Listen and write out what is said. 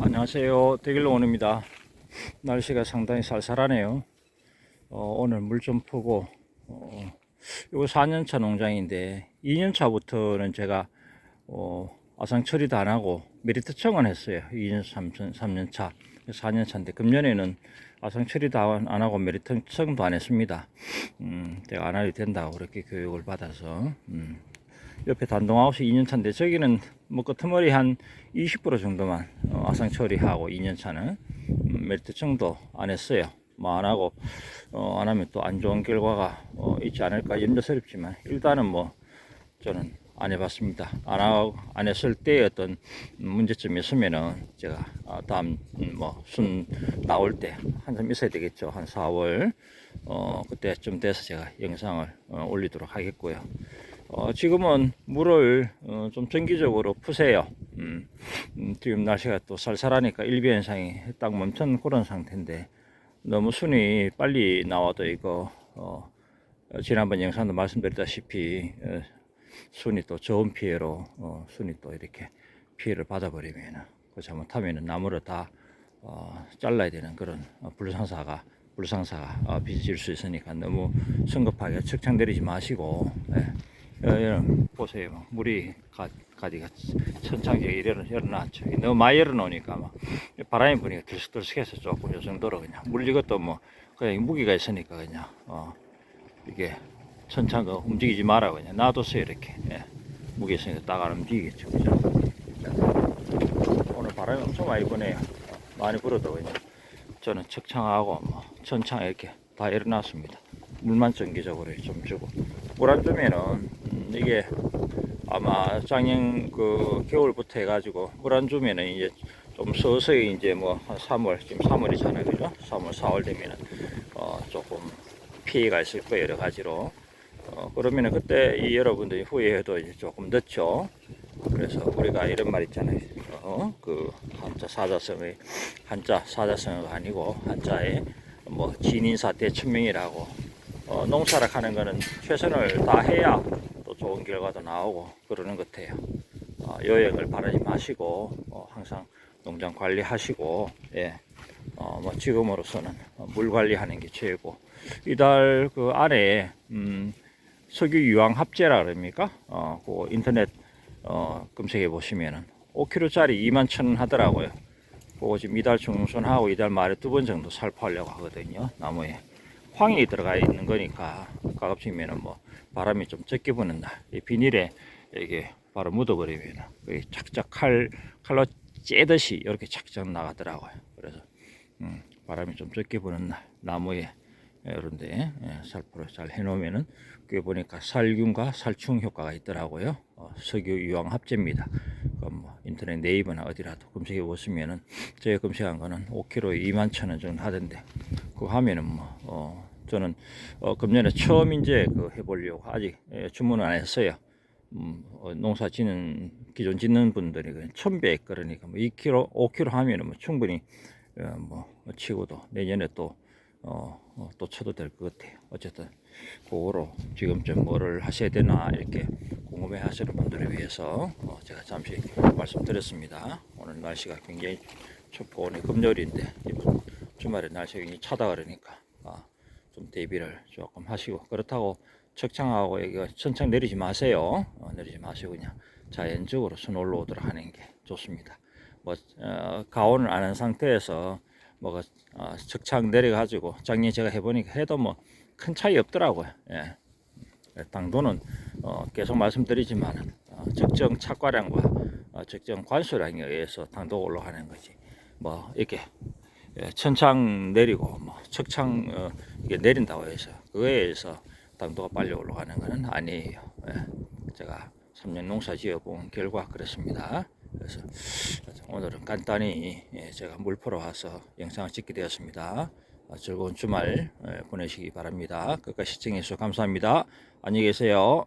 안녕하세요. 대길로원입니다. 날씨가 상당히 쌀쌀하네요. 어, 오늘 물 좀 푸고, 어, 이거 4년차 농장인데, 2년차부터는 제가, 어, 아상 처리도 안 하고, 메리트 청원 했어요. 2년, 3년, 3년차, 4년차인데, 금년에는 아상 처리도 안안 하고, 메리트 청도 안 했습니다. 음, 제가 안 해도 된다고 그렇게 교육을 받아서, 음, 옆에 단동하우스 2년차인데 저기는 뭐 끄트머리 한 20% 정도만 어, 아상 처리하고 2년차는 음, 멜트 정도 안 했어요. 뭐안 하고 어, 안 하면 또 안 좋은 결과가 어, 있지 않을까 염려스럽지만 일단은 뭐 저는 안 해봤습니다. 안 하고 안 했을 때 어떤 문제점이 있으면은 제가 어, 다음 음, 뭐 순 나올 때 한참 있어야 되겠죠. 한 4월 어 그때쯤 돼서 제가 영상을 어, 올리도록 하겠고요. 어, 지금은 물을 어, 좀 정기적으로 푸세요. 음, 음, 지금 날씨가 또 쌀쌀하니까 일비 현상이 딱 멈춘 그런 상태인데 너무 순이 빨리 나와도 이거 어, 어, 지난번 영상도 말씀드렸다시피 어, 순이 또 좋은 피해로 어, 순이 또 이렇게 피해를 받아버리면 그 잘못하면 나무를 다 어, 잘라야 되는 그런 어, 불상사가 불상사가 어, 빚을 수 있으니까 너무 성급하게 측정 내리지 마시고 예. 어, 여러분 보세요. 물이 가, 가지가 천창에 이래 열어놨죠. 너무 많이 열어놓으니까 막 바람이 부니까 들썩들썩해서 조금 요 정도로 그냥 물 이것도 뭐 그냥 무기가 있으니까 그냥 어 이게 천창 그 움직이지 마라 그냥 놔뒀어요 이렇게 예. 무게 있으니까 딱안 움직이겠죠. 그죠? 오늘 바람이 엄청 많이 부네요. 어, 많이 불어도 그냥 저는 척창하고 뭐 천창 이렇게 다 열어놨습니다. 물만 정기적으로 좀 주고 물안 주면은 음, 이게 아마 작년 그 겨울부터 해가지고 물안 주면은 이제 좀 서서히 이제 뭐 한 3월 지금 3월이잖아요 그죠? 3월 4월 되면은 어 조금 피해가 있을 거예요 여러 가지로. 어 그러면은 그때 이 여러분들이 후회해도 이제 조금 늦죠? 그래서 우리가 이런 말 있잖아요. 어 그 한자 사자성의 한자 사자성어가 아니고 한자에 뭐 진인사 대천명이라고. 어, 농사를 하는 거는 최선을 다해야 또 좋은 결과도 나오고 그러는 것 같아요. 어, 여행을 바라지 마시고 어, 항상 농장 관리하시고 예. 어, 뭐 지금으로서는 물 관리하는 게 최고. 이달 그 안에 음, 석유 유황 합재라 그럽니까? 어, 그 인터넷 어, 검색해 보시면은 5kg짜리 2만 천 원 하더라고요. 그거 지금 이달 중순하고 이달 말에 두 번 정도 살포하려고 하거든요. 나무에. 황이 들어가 있는 거니까 가급적이면은 뭐 바람이 좀 적게 부는 날 이 비닐에 이게 바로 묻어버리면 착착 칼 칼로 째듯이 이렇게 착착 나가더라고요. 그래서 음, 바람이 좀 적게 부는 날 나무에 이런데 예, 살포를 잘 해놓으면은 그게 보니까 살균과 살충 효과가 있더라고요. 어, 석유 유황 합제입니다. 뭐 인터넷 네이버나 어디라도 검색해 보시면은 제가 검색한 거는 5kg에 2만 천 원 정도 하던데 그거 하면은 뭐 어, 저는 어, 금년에 처음 이제 그 해보려고 아직 예, 주문은 안 했어요. 음, 어, 농사 짓는 기존 짓는 분들이 그 천백 그러니까 뭐 2kg, 5kg 하면은 뭐 충분히 어, 뭐 치고도 내년에 또 어, 어, 또 쳐도 될 것 같아요. 어쨌든 그거로 지금쯤 뭐를 하셔야 되나 이렇게 궁금해 하시는 분들을 위해서 어, 제가 잠시 말씀드렸습니다. 오늘 날씨가 굉장히 춥고 오늘 금요일인데 주말에 날씨가 굉장히 차다 그러니까 아, 좀 대비를 조금 하시고 그렇다고 척창하고 이거 천창 내리지 마세요. 어, 내리지 마시고 그냥 자연적으로 순 올라오도록 하는 게 좋습니다. 뭐 어, 가온을 안 한 상태에서 뭐가 어, 척창 내려가지고 작년에 제가 해보니까 해도 뭐 큰 차이 없더라고요. 예. 당도는 어, 계속 말씀드리지만 어, 적정 착과량과 어, 적정 관수량에 의해서 당도가 올라가는 거지. 뭐 이렇게 예, 천창 내리고 뭐 척창 어, 이게 내린다고 해서 그거에 의해서 당도가 빨리 올라가는 것은 아니에요. 예. 제가 3년 농사 지어본 결과 그렇습니다. 그래서 오늘은 간단히 예, 제가 물 풀어 와서 영상을 찍게 되었습니다. 어, 즐거운 주말 예, 보내시기 바랍니다. 끝까지 시청해 주셔서 감사합니다. 안녕히 계세요.